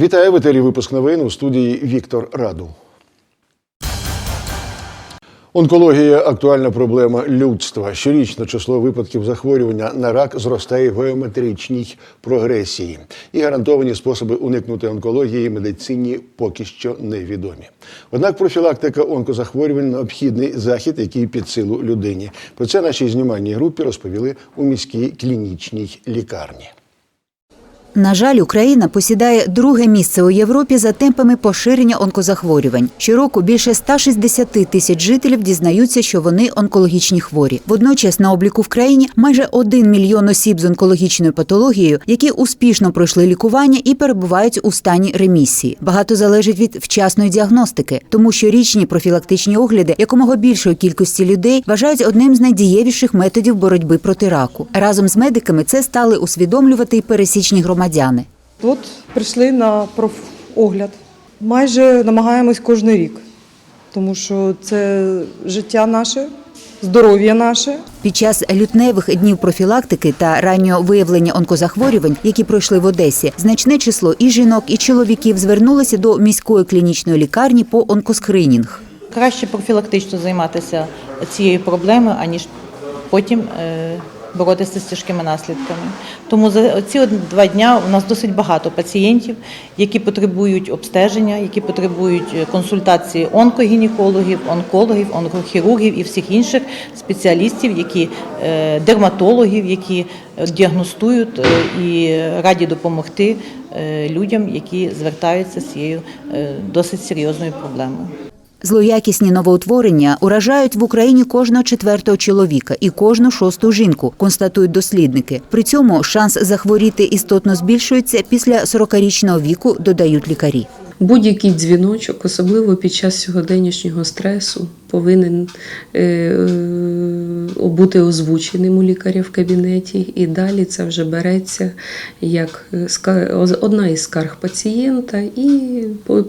Вітаю в етері випуск новин у студії Віктор Раду. Онкологія актуальна проблема людства. Щорічно число випадків захворювання на рак зростає в геометричній прогресії. І гарантовані способи уникнути онкології медицині поки що невідомі. Однак профілактика онкозахворювань необхідний захід, який під силу людині. Про це нашій знімальній групі розповіли у міській клінічній лікарні. На жаль, Україна посідає друге місце у Європі за темпами поширення онкозахворювань. Щороку більше 160 тисяч жителів дізнаються, що вони онкологічні хворі. Водночас на обліку в країні майже 1 мільйон осіб з онкологічною патологією, які успішно пройшли лікування і перебувають у стані ремісії. Багато залежить від вчасної діагностики, тому що річні профілактичні огляди якомога більшої кількості людей вважають одним з найдієвіших методів боротьби проти раку. Разом з медиками це стали усвідомлювати й пересічні громадяни. От прийшли на профогляд. Майже намагаємось кожен рік, тому що це життя наше, здоров'я наше. Під час лютневих днів профілактики та раннього виявлення онкозахворювань, які пройшли в Одесі, значне число і жінок, і чоловіків звернулися до міської клінічної лікарні по онкоскринінг. Краще профілактично займатися цією проблемою, аніж потім е, боротися з тяжкими наслідками. Тому за ці два дня у нас досить багато пацієнтів, які потребують обстеження, які потребують е, консультації онкогінекологів, онкологів, онкохірургів і всіх інших спеціалістів, які е, дерматологів, які е, діагностують і раді допомогти людям, які звертаються з цією досить серйозною проблемою. Злоякісні новоутворення уражають в Україні кожного четвертого чоловіка і кожну шосту жінку, констатують дослідники. При цьому шанс захворіти істотно збільшується після 40-річного віку, додають лікарі. Будь-який дзвіночок, особливо під час сьогоденнячного стресу, повинен е, е, бути озвученим у лікаря в кабінеті, і далі це вже береться як е, одна із скарг пацієнта, і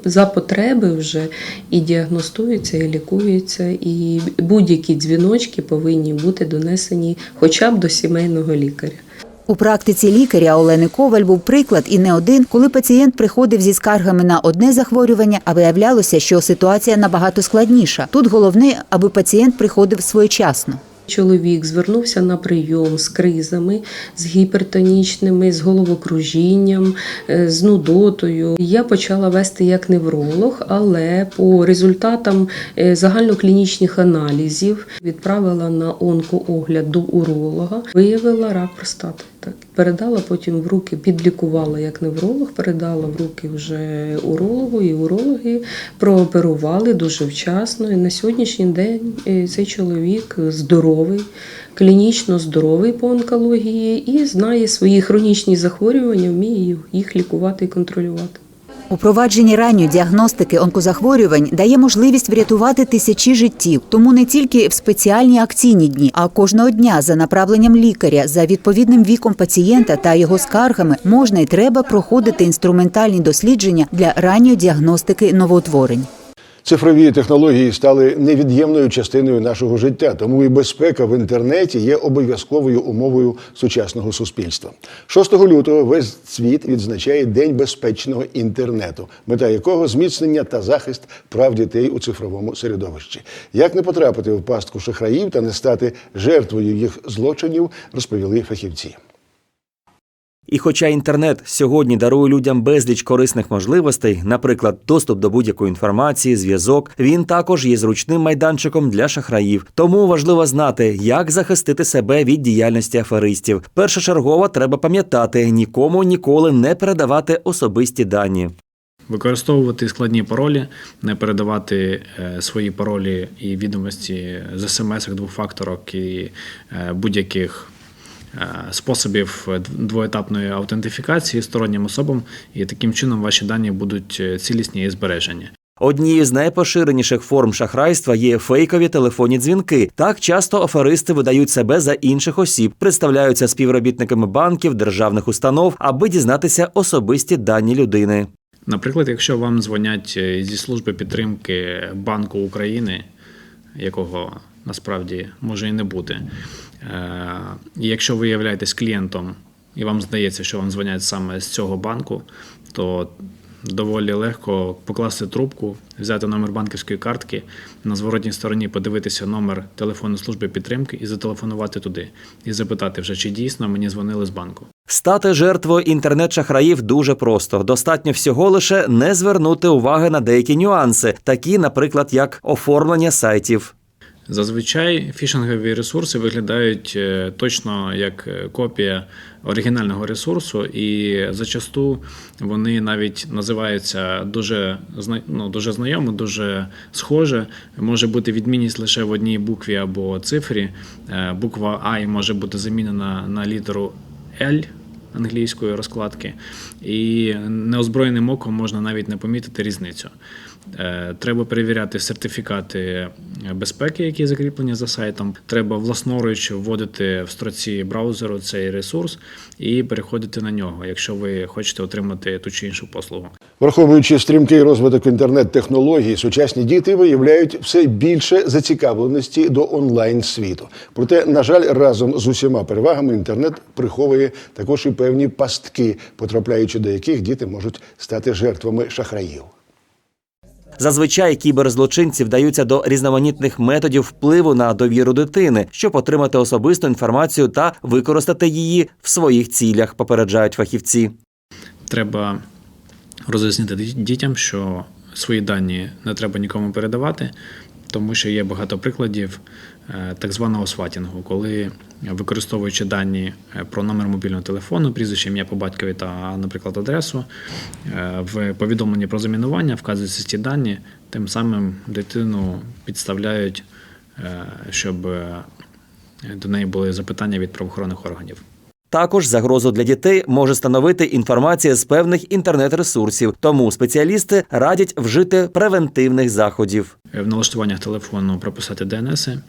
за потреби вже і діагностується, і лікується, і будь-які дзвіночки повинні бути донесені хоча б до сімейного лікаря. У практиці лікаря Олени Коваль був приклад і не один, коли пацієнт приходив зі скаргами на одне захворювання, а виявлялося, що ситуація набагато складніша. Тут головне, аби пацієнт приходив своєчасно. Чоловік звернувся на прийом з кризами, з гіпертонічними, з головокружінням, е, з нудотою. Я почала вести як невролог, але по результатам е, загальноклінічних аналізів відправила на онкоогляд до уролога, виявила рак простати. Так, передала потім в руки, підлікувала як невролог, передала в руки вже урологу, і урологи прооперували дуже вчасно. І на сьогоднішній день е, цей чоловік здоровий, клінічно здоровий по онкології і знає свої хронічні захворювання, вміє їх лікувати і контролювати. Упровадження ранньої діагностики онкозахворювань дає можливість врятувати тисячі життів. Тому не тільки в спеціальні акційні дні, а кожного дня за направленням лікаря, за відповідним віком пацієнта та його скаргами можна і треба проходити інструментальні дослідження для ранньої діагностики новоутворень. Цифрові технології стали невід'ємною частиною нашого життя, тому і безпека в інтернеті є обов'язковою умовою сучасного суспільства. 6 лютого весь світ відзначає День безпечного інтернету, мета якого зміцнення та захист прав дітей у цифровому середовищі. Як не потрапити в пастку шахраїв та не стати жертвою їх злочинів, розповіли фахівці. І хоча інтернет сьогодні дарує людям безліч корисних можливостей, наприклад, доступ до будь-якої інформації, зв'язок, він також є зручним майданчиком для шахраїв. Тому важливо знати, як захистити себе від діяльності аферистів. Першочергово треба пам'ятати нікому ніколи не передавати особисті дані. Використовувати складні паролі, не передавати е, свої паролі і відомості з смс двохфакторок і е, будь-яких способів двоетапної аутентифікації стороннім особам, і таким чином ваші дані будуть е, цілісні і збережені. Однією з найпоширеніших форм шахрайства є фейкові телефонні дзвінки. Так часто аферисти видають себе за інших осіб, представляються співробітниками банків, державних установ, аби дізнатися особисті дані людини. Наприклад, якщо вам дзвонять е, зі служби підтримки Банку України, якого насправді може і не бути, е, і якщо ви являєтесь клієнтом і вам здається, що вам дзвонять саме з цього банку, то доволі легко покласти трубку, взяти номер банківської картки, на зворотній стороні подивитися номер телефонної служби підтримки і зателефонувати туди, і запитати вже, чи дійсно мені дзвонили з банку. Стати жертвою інтернет-шахраїв дуже просто. Достатньо всього лише не звернути уваги на деякі нюанси, такі, наприклад, як оформлення сайтів. Зазвичай фішингові ресурси виглядають е, точно як е, копія оригінального ресурсу, і зачасту вони навіть називаються дуже ну, дуже знайомо, дуже схоже. Може бути відмінність лише в одній букві або цифрі. Е, Буква і може бути замінена на літеру L англійської розкладки, і неозброєним оком можна навіть не помітити різницю. Е, Треба перевіряти сертифікати безпеки, які закріплені за сайтом. Треба власноруч вводити в строці браузеру цей ресурс і переходити на нього, якщо ви хочете отримати ту чи іншу послугу. Враховуючи стрімкий розвиток інтернет-технологій, сучасні діти виявляють все більше зацікавленості до онлайн світу. Проте, на жаль, разом з усіма перевагами інтернет приховує також і певні пастки, потрапляючи до яких діти можуть стати жертвами шахраїв. Зазвичай кіберзлочинці вдаються до різноманітних методів впливу на довіру дитини, щоб отримати особисту інформацію та використати її в своїх цілях, попереджають фахівці. Треба роз'яснити дітям, що свої дані не треба нікому передавати, тому що є багато прикладів е, так званого сватінгу, коли використовуючи дані е, про номер мобільного телефону, прізвище ім'я по батькові та, наприклад, адресу, е, в повідомленні про замінування вказуються ці дані, тим самим дитину підставляють, е, щоб до неї були запитання від правоохоронних органів. Також загрозу для дітей може становити інформація з певних інтернет-ресурсів, тому спеціалісти радять вжити превентивних заходів. в налаштуваннях телефону прописати е,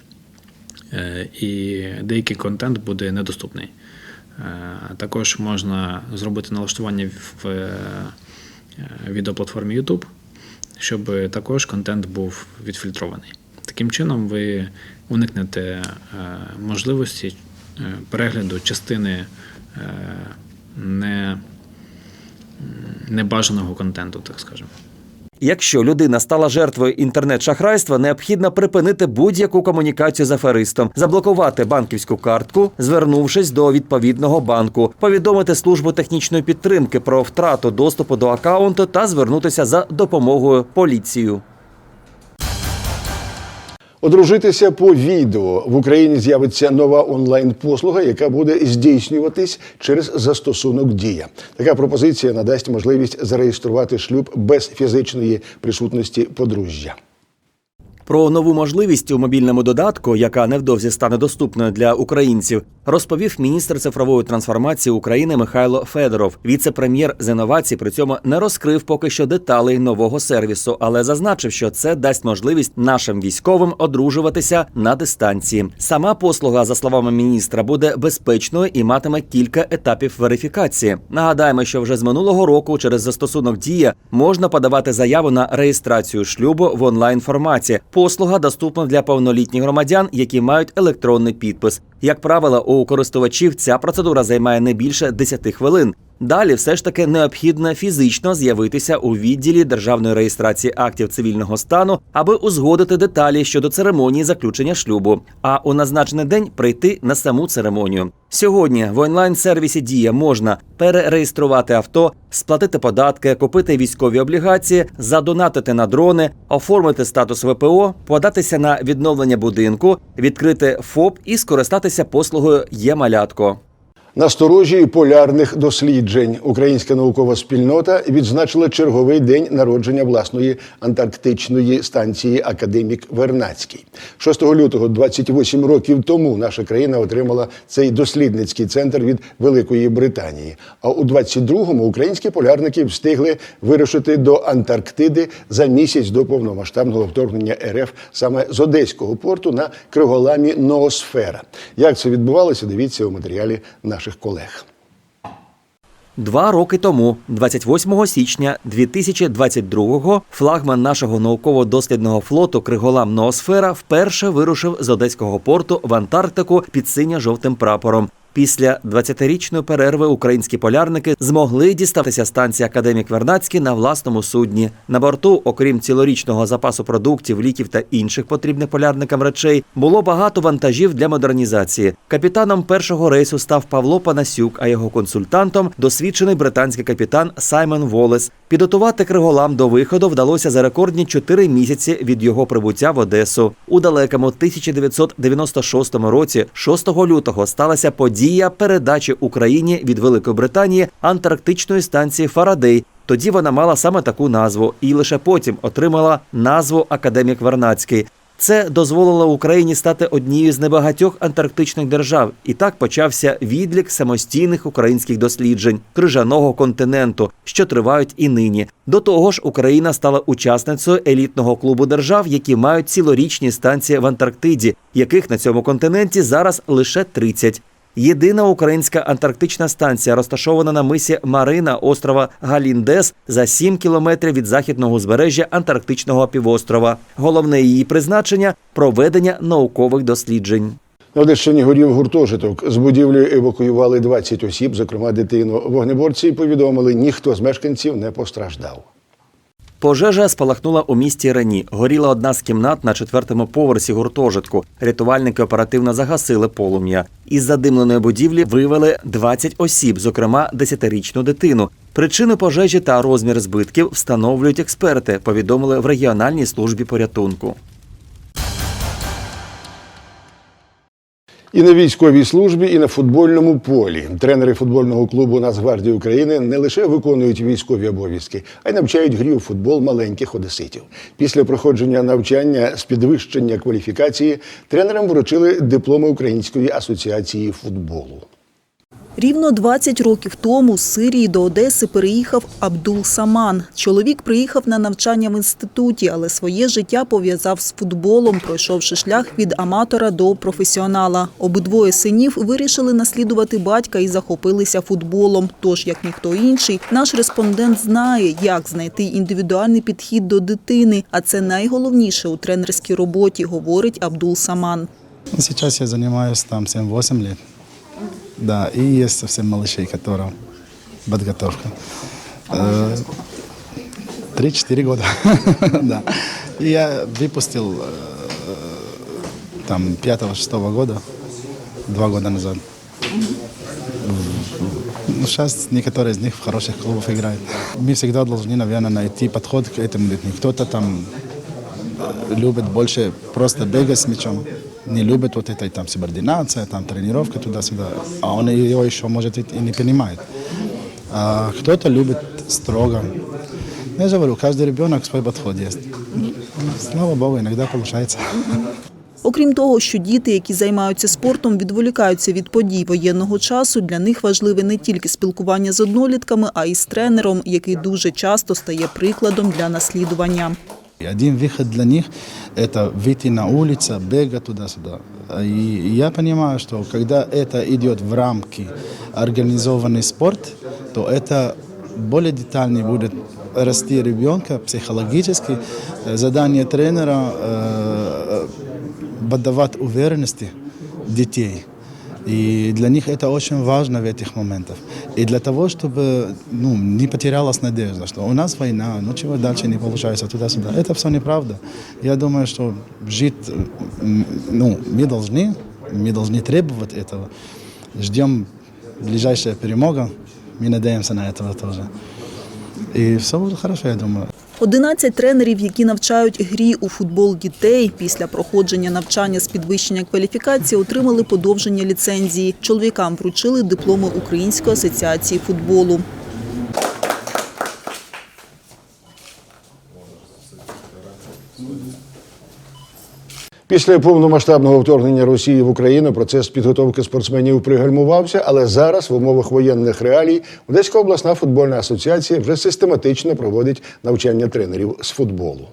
і деякий контент буде недоступний. Е, Також можна зробити налаштування в е, відеоплатформі YouTube, щоб також контент був відфільтрований. Таким чином, ви уникнете е, можливості е, перегляду частини е, не, небажаного контенту, так скажемо. Якщо людина стала жертвою інтернет-шахрайства, необхідно припинити будь-яку комунікацію з аферистом, заблокувати банківську картку, звернувшись до відповідного банку, повідомити службу технічної підтримки про втрату доступу до акаунту та звернутися за допомогою поліцію. Одружитися по відео в Україні з'явиться нова онлайн-послуга, яка буде здійснюватись через застосунок Дія. Така пропозиція надасть можливість зареєструвати шлюб без фізичної присутності подружжя. Про нову можливість у мобільному додатку, яка невдовзі стане доступною для українців, розповів міністр цифрової трансформації України Михайло Федоров. Віце-прем'єр з інновацій при цьому не розкрив поки що деталей нового сервісу, але зазначив, що це дасть можливість нашим військовим одружуватися на дистанції. Сама послуга, за словами міністра, буде безпечною і матиме кілька етапів верифікації. Нагадаємо, що вже з минулого року через застосунок Дія можна подавати заяву на реєстрацію шлюбу в онлайн форматі. Послуга доступна для повнолітніх громадян, які мають електронний підпис. Як правило, у користувачів ця процедура займає не більше 10 хвилин. Далі все ж таки необхідно фізично з'явитися у відділі державної реєстрації актів цивільного стану, аби узгодити деталі щодо церемонії заключення шлюбу. А у назначений день прийти на саму церемонію. Сьогодні в онлайн-сервісі Дія можна перереєструвати авто, сплатити податки, купити військові облігації, задонатити на дрони, оформити статус ВПО, податися на відновлення будинку, відкрити ФОП і скористатися послугою «Є-малятко». Насторожі полярних досліджень українська наукова спільнота відзначила черговий день народження власної антарктичної станції Академік Вернацький. 6 лютого, 28 років тому, наша країна отримала цей дослідницький центр від Великої Британії. А у 22-му українські полярники встигли вирушити до Антарктиди за місяць до повномасштабного вторгнення РФ саме з Одеського порту на криголамі Ноосфера. Як це відбувалося? Дивіться у матеріалі наших колег. Два роки тому, 28 січня 2022-го, флагман нашого науково-дослідного флоту Криголам Ноосфера вперше вирушив з одеського порту в Антарктику під синьо-жовтим прапором. Після 20-річної перерви українські полярники змогли дістатися станції Академік Вернацький на власному судні. На борту, окрім цілорічного запасу продуктів, ліків та інших потрібних полярникам речей, було багато вантажів для модернізації. Капітаном першого рейсу став Павло Панасюк, а його консультантом досвідчений британський капітан Саймон Волес. Підготувати Криголам до виходу вдалося за рекордні 4 місяці від його прибуття в Одесу. У далекому 1996 році, 6 лютого, сталася подія передачі Україні від Великої Британії антарктичної станції Фарадей. Тоді вона мала саме таку назву, і лише потім отримала назву Академік Вернацький. Це дозволило Україні стати однією з небагатьох антарктичних держав, і так почався відлік самостійних українських досліджень крижаного континенту, що тривають і нині. До того ж, Україна стала учасницею елітного клубу держав, які мають цілорічні станції в Антарктиді, яких на цьому континенті зараз лише 30. Єдина українська антарктична станція розташована на мисі Марина острова Галіндес за 7 кілометрів від західного узбережжя Антарктичного півострова. Головне її призначення проведення наукових досліджень. На Одещині горів гуртожиток. З будівлі евакуювали 20 осіб, зокрема дитину. Вогнеборці повідомили, ніхто з мешканців не постраждав. Пожежа спалахнула у місті Рені. Горіла одна з кімнат на четвертому поверсі гуртожитку. Рятувальники оперативно загасили полум'я. Із задимленої будівлі вивели 20 осіб, зокрема 10-річну дитину. Причини пожежі та розмір збитків встановлюють експерти. Повідомили в регіональній службі порятунку. І на військовій службі, і на футбольному полі тренери футбольного клубу Нацгвардії України не лише виконують військові обов'язки, а й навчають грі у футбол маленьких одеситів. Після проходження навчання з підвищення кваліфікації тренерам вручили дипломи Української асоціації футболу. Рівно 20 років тому з Сирії до Одеси переїхав Абдул Саман. Чоловік приїхав на навчання в інституті, але своє життя пов'язав з футболом, пройшовши шлях від аматора до професіонала. Обидвоє синів вирішили наслідувати батька і захопилися футболом. Тож, як ніхто інший, наш респондент знає, як знайти індивідуальний підхід до дитини. А це найголовніше у тренерській роботі, говорить Абдул Саман. Ну, Сейчас я занимаюсь там 7-8 лет. Да, и есть совсем малышей, которым подготовка. Э, 3-4 года. да. И я выпустил э, там 5-6 года, два года назад. Ну, сейчас некоторые из них в хороших клубах играют. Мы всегда должны, наверное, найти подход к этим детям. Кто-то там э, любит больше просто бегать с мячом, не любит вот этой там субординация, там тренировка туда-сюда, а он ее еще, может, и не понимает. А кто-то любит строго. Я же говорю, каждый ребенок свой подход есть. Слава Богу, иногда получается. Окрім того, що діти, які займаються спортом, відволікаються від подій воєнного часу, для них важливе не тільки спілкування з однолітками, а й з тренером, який дуже часто стає прикладом для наслідування. И Один выход для них – это выйти на улицу, бегать туда-сюда. И я понимаю, что когда это идет в рамки организованный спорт, то это более детально будет расти ребенка психологически. Э, Задание тренера э, подавать уверенности детей. И для них это очень важно в этих моментах. И для того, чтобы ну, не потерялась надежда, что у нас война, ну чего дальше не получается, туда-сюда. Это все неправда. Я думаю, что жить, м, ну, мы должны, мы должны требовать этого. Ждем ближайшая перемога, мы надеемся на этого тоже. И все будет хорошо, я думаю. 11 тренерів, які навчають грі у футбол дітей, після проходження навчання з підвищення кваліфікації отримали подовження ліцензії. Чоловікам вручили дипломи Української асоціації футболу. Після повномасштабного вторгнення Росії в Україну процес підготовки спортсменів пригальмувався, але зараз в умовах воєнних реалій Одеська обласна футбольна асоціація вже систематично проводить навчання тренерів з футболу.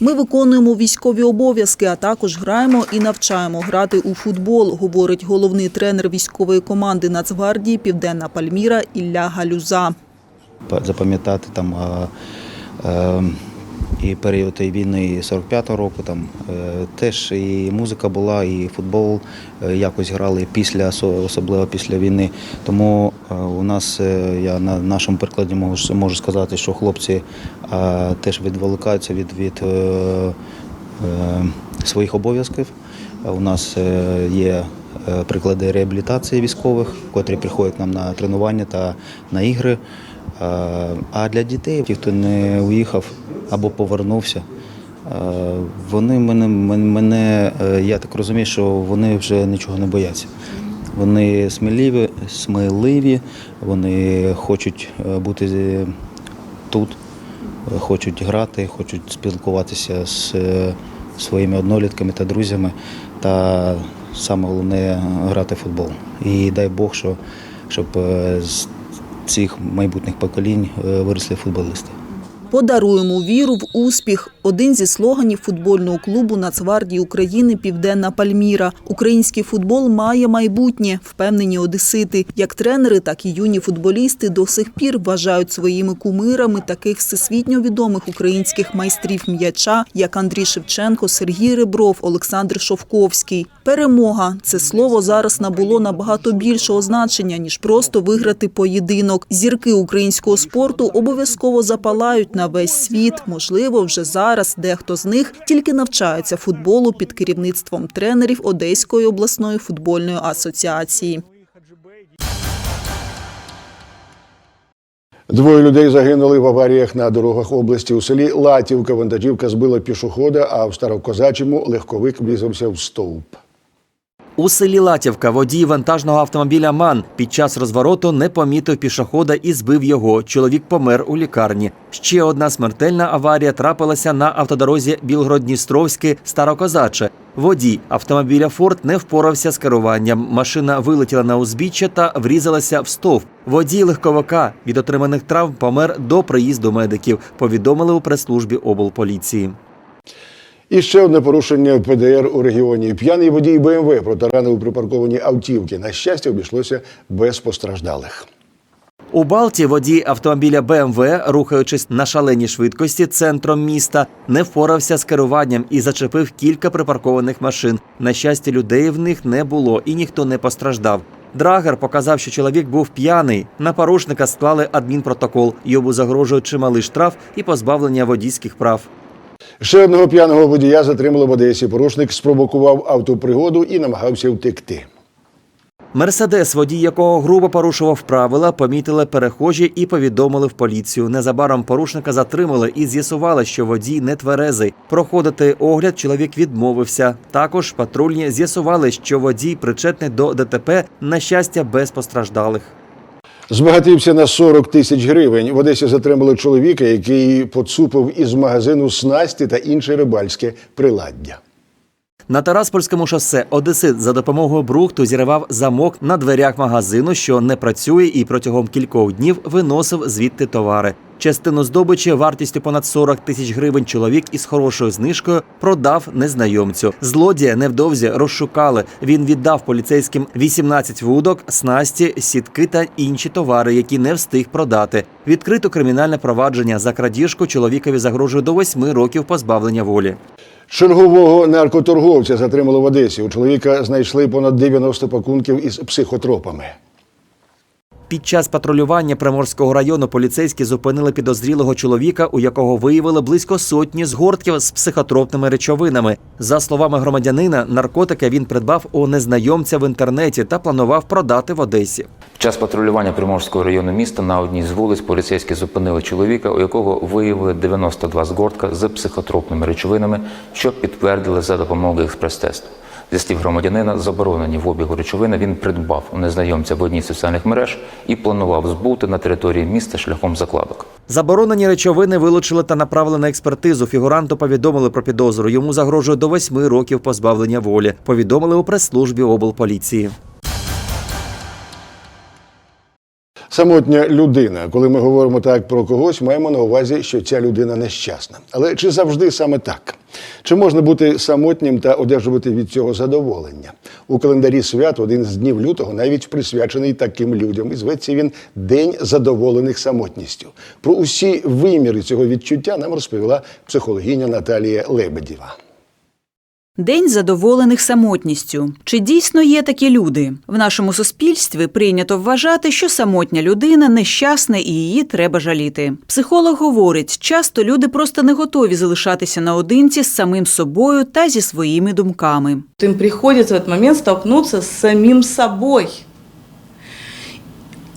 Ми виконуємо військові обов'язки, а також граємо і навчаємо грати у футбол, говорить головний тренер військової команди Нацгвардії Південна Пальміра Ілля Галюза. запам'ятати там а, е, і період війни 45-го року. Там е, теж і музика була, і футбол е, якось грали після, особливо після війни. Тому е, у нас я на нашому прикладі можу, можу сказати, що хлопці теж відволікаються від, від своїх обов'язків. У нас є приклади реабілітації військових, котрі приходять нам на тренування та на ігри. А для дітей, ті, хто не уїхав або повернувся, е, вони мене, мене- е, я так розумію, що вони вже нічого не бояться. Вони сміливі, сміливі, вони хочуть е, бути тут, хочуть грати, хочуть спілкуватися з своїми однолітками та друзями. Та саме головне грати в футбол. І дай Бог, що, щоб з цих майбутніх поколінь е, виросли футболісти. Подаруємо віру в успіх. Один зі слоганів футбольного клубу Нацгвардії України Південна Пальміра. Український футбол має майбутнє, впевнені одесити. Як тренери, так і юні футболісти до сих пір вважають своїми кумирами таких всесвітньо відомих українських майстрів м'яча, як Андрій Шевченко, Сергій Ребров, Олександр Шовковський. Перемога це слово зараз набуло набагато більшого значення ніж просто виграти поєдинок. Зірки українського спорту обов'язково запалають на весь світ. Можливо, вже зараз дехто з них тільки навчається футболу під керівництвом тренерів Одеської обласної футбольної асоціації. Двоє людей загинули в аваріях на дорогах області. У селі Латівка вантажівка збила пішохода, а в Старокозачому легковик врізався в стовп. У селі Латівка водій вантажного автомобіля МАН під час розвороту не помітив пішохода і збив його. Чоловік помер у лікарні. Ще одна смертельна аварія трапилася на автодорозі Білгород-Дністровське Старокозаче. Водій автомобіля Форд не впорався з керуванням. Машина вилетіла на узбіччя та врізалася в стовп. Водій легковика від отриманих травм помер до приїзду медиків. Повідомили у прес-службі облполіції. І ще одне порушення ПДР у регіоні. П'яний водій БМВ протаранив припарковані автівки. На щастя, обійшлося без постраждалих. У Балті водій автомобіля БМВ, рухаючись на шаленій швидкості центром міста, не впорався з керуванням і зачепив кілька припаркованих машин. На щастя, людей в них не було і ніхто не постраждав. Драгер показав, що чоловік був п'яний. На порушника склали адмінпротокол. Йому загрожує чималий штраф і позбавлення водійських прав. Ще одного п'яного водія затримали в Одесі. Порушник спровокував автопригоду і намагався втекти. Мерседес, водій якого грубо порушував правила, помітили перехожі і повідомили в поліцію. Незабаром порушника затримали і з'ясували, що водій не тверезий. Проходити огляд чоловік відмовився. Також патрульні з'ясували, що водій причетний до ДТП, на щастя, без постраждалих. Збагатився на 40 тисяч гривень. В Одесі затримали чоловіка, який поцупив із магазину снасті та інше рибальське приладдя. На Тараспольському шосе Одесит за допомогою брухту зірвав замок на дверях магазину, що не працює, і протягом кількох днів виносив звідти товари. Частину здобичі вартістю понад 40 тисяч гривень чоловік із хорошою знижкою продав незнайомцю. Злодія невдовзі розшукали. Він віддав поліцейським 18 вудок, снасті, сітки та інші товари, які не встиг продати. Відкрито кримінальне провадження за крадіжку чоловікові загрожує до 8 років позбавлення волі. Чергового наркоторговця затримали в Одесі. У чоловіка знайшли понад 90 пакунків із психотропами. Під час патрулювання Приморського району поліцейські зупинили підозрілого чоловіка, у якого виявили близько сотні згортків з психотропними речовинами. За словами громадянина, наркотики він придбав у незнайомця в інтернеті та планував продати в Одесі. Під час патрулювання Приморського району міста на одній з вулиць поліцейські зупинили чоловіка, у якого виявили 92 згортка з психотропними речовинами, що підтвердили за допомогою експрес-тесту. Зі слів громадянина, заборонені в обігу речовини він придбав у незнайомця в одній з соціальних мереж і планував збути на території міста шляхом закладок. Заборонені речовини вилучили та направили на експертизу. Фігуранту повідомили про підозру. Йому загрожує до восьми років позбавлення волі. Повідомили у прес-службі облполіції. Самотня людина. Коли ми говоримо так про когось, маємо на увазі, що ця людина нещасна. Але чи завжди саме так? Чи можна бути самотнім та одержувати від цього задоволення? У календарі свят один з днів лютого навіть присвячений таким людям. І зветься він День задоволених самотністю. Про усі виміри цього відчуття нам розповіла психологиня Наталія Лебедєва. День задоволених самотністю. Чи дійсно є такі люди? В нашому суспільстві прийнято вважати, що самотня людина нещасна і її треба жаліти. Психолог говорить, часто люди просто не готові залишатися наодинці з самим собою та зі своїми думками. Им приходится в этот момент столкнуться с самим собой.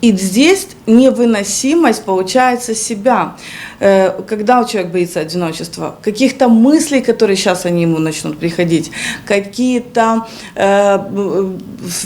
И здесь невыносимость получается себя. Э, Когда человек боится одиночества, каких-то мыслей, которые сейчас они ему начнут приходить, какие-то э, в-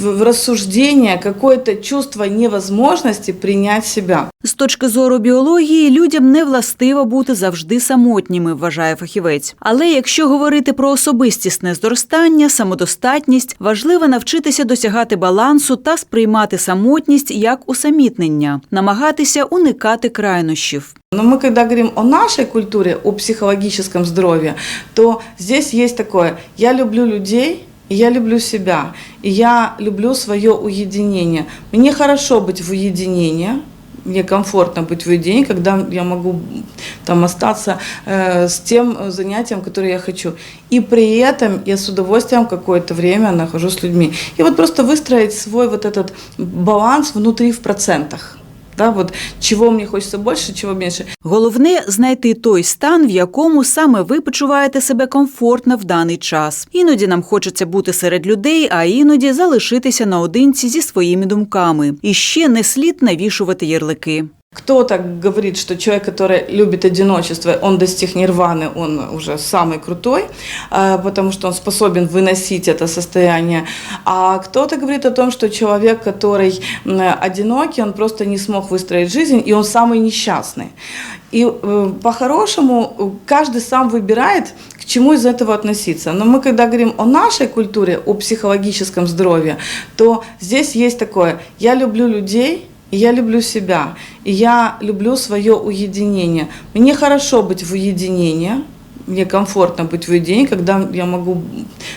в- рассуждения, какое-то чувство невозможности принять себя. З точки зору біології, людям не властиво бути завжди самотніми, вважає фахівець. Але якщо говорити про особистісне зростання, самодостатність, важливо навчитися досягати балансу та сприймати самотність як усамітнення, намагатися уникати крайнощів. Но мы, когда говорим о нашей культуре, о психологическом здоровье, то здесь есть такое «я люблю людей», и я люблю себя, и я люблю свое уединение. Мне хорошо быть в уединении, мне комфортно быть в уединении, когда я могу там остаться э, с тем э, занятием, которое я хочу. И при этом я с удовольствием какое-то время нахожусь с людьми. И вот просто выстроить свой вот этот баланс внутри в процентах. Да, вот чего мені хочеться больше, чого менше. Головне знайти той стан, в якому саме ви почуваєте себе комфортно в даний час. Іноді нам хочеться бути серед людей, а іноді залишитися наодинці зі своїми думками. І ще не слід навішувати ярлики. Кто-то говорит, что человек, который любит одиночество, он достиг нирваны, он уже самый крутой, э, потому что он способен выносить это состояние. А кто-то говорит о том, что человек, который одинокий, он просто не смог выстроить жизнь, и он самый несчастный. И э, по-хорошему каждый сам выбирает, к чему из этого относиться. Но мы, когда говорим о нашей культуре, о психологическом здоровье, то здесь есть такое «я люблю людей», и я люблю себя, и я люблю свое уединение. Мне хорошо быть в уединении, мне комфортно быть в уединении, когда я могу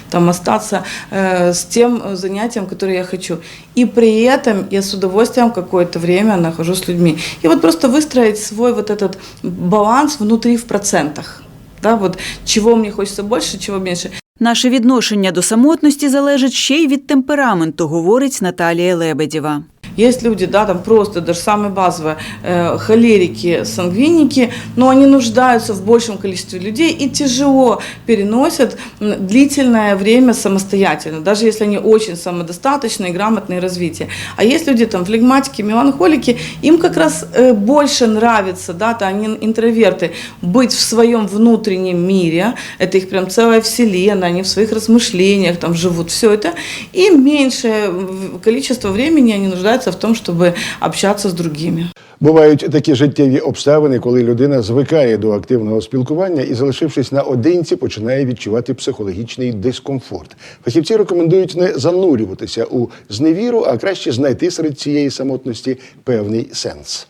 там остаться э, с тем э, занятием, которое я хочу. И при этом я с удовольствием какое-то время нахожусь с людьми. И вот просто выстроить свой вот этот баланс внутри в процентах. Да, вот чего мне хочется больше, чего меньше. Наше відношення до самотності залежить ще й від темпераменту, говорить Наталія Лебедєва. Есть люди, да, там просто даже самые базовые э, холерики, сангвиники, но они нуждаются в большем количестве людей и тяжело переносят длительное время самостоятельно, даже если они очень самодостаточные, грамотные развитие. А есть люди там флегматики, меланхолики, им как раз э, больше нравится, да, то они интроверты, быть в своем внутреннем мире, это их прям целая вселенная, они в своих размышлениях там живут, все это, и меньшее количество времени они нуждаются в тому, щоб общатися з другими. Бувають такі життєві обставини, коли людина звикає до активного спілкування і, залишившись наодинці, починає відчувати психологічний дискомфорт. Фахівці рекомендують не занурюватися у зневіру, а краще знайти серед цієї самотності певний сенс.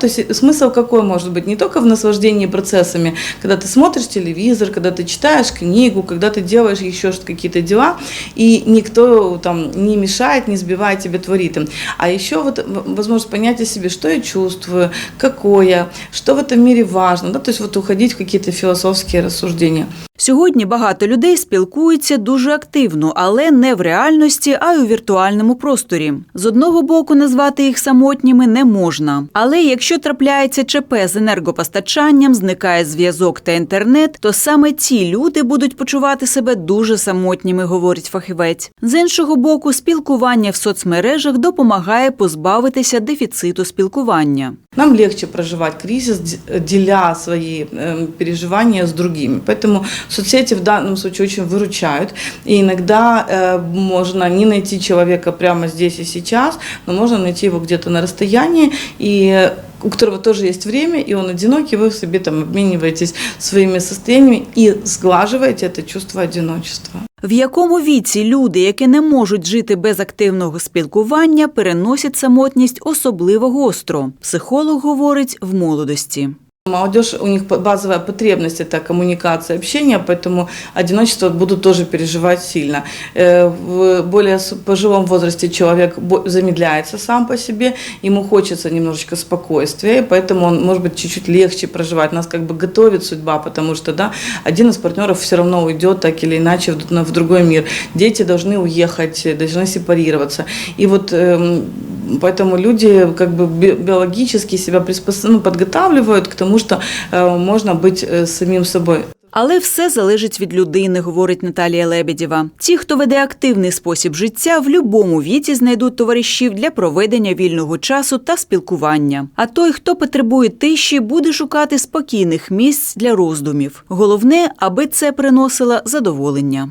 То есть смысл какой может быть? Не только в наслаждении процессами, когда ты смотришь телевизор, когда ты читаешь книгу, когда ты делаешь еще что- какие-то дела, и никто там не мешает, не сбивает тебе творит им. А еще вот в- возможность понять о себе, что я чувствую, какое, что в этом мире важно, да, то есть вот уходить в какие-то философские рассуждения. Сьогодні багато людей спілкуються дуже активно, але не в реальності, а й у віртуальному просторі. З одного боку, назвати їх самотніми не можна. Але якщо трапляється ЧП з енергопостачанням, зникає зв'язок та інтернет, то саме ці люди будуть почувати себе дуже самотніми, говорить фахівець. З іншого боку, спілкування в соцмережах допомагає позбавитися дефіциту спілкування. Нам легче проживать кризис, д- деля свои э, переживания с другими. Поэтому соцсети в данном случае очень выручают. И иногда э, можно не найти человека прямо здесь и сейчас, но можно найти его где-то на расстоянии. И у которого тоже есть время, и он одинокий, вы в себе там обмениваетесь своими состояниями и сглаживаете это чувство одиночества. В якому віці люди, які не можуть жити без активного спілкування, переносять самотність особливо гостро. Психолог говорить в молодості. Молодежь, у них базовая потребность – это коммуникация, общение, поэтому одиночество будут тоже переживать сильно. Э, В более пожилом возрасте человек замедляется сам по себе, ему хочется немножечко спокойствия, поэтому он, может быть, чуть-чуть легче проживать. Нас как бы готовит судьба, потому что, да, один из партнеров все равно уйдет так или иначе в, другой мир. Дети должны уехать, должны сепарироваться. И вот эм, поэтому люди как бы би- биологически себя приспос- ну, подготавливают к тому, что э, можно быть э, самим собой. Але все залежить від людини, говорить Наталія Лебедєва. Ті, хто веде активний спосіб життя, в будь-якому віці знайдуть товаришів для проведення вільного часу та спілкування. А той, хто потребує тиші, буде шукати спокійних місць для роздумів. Головне, аби це приносило задоволення.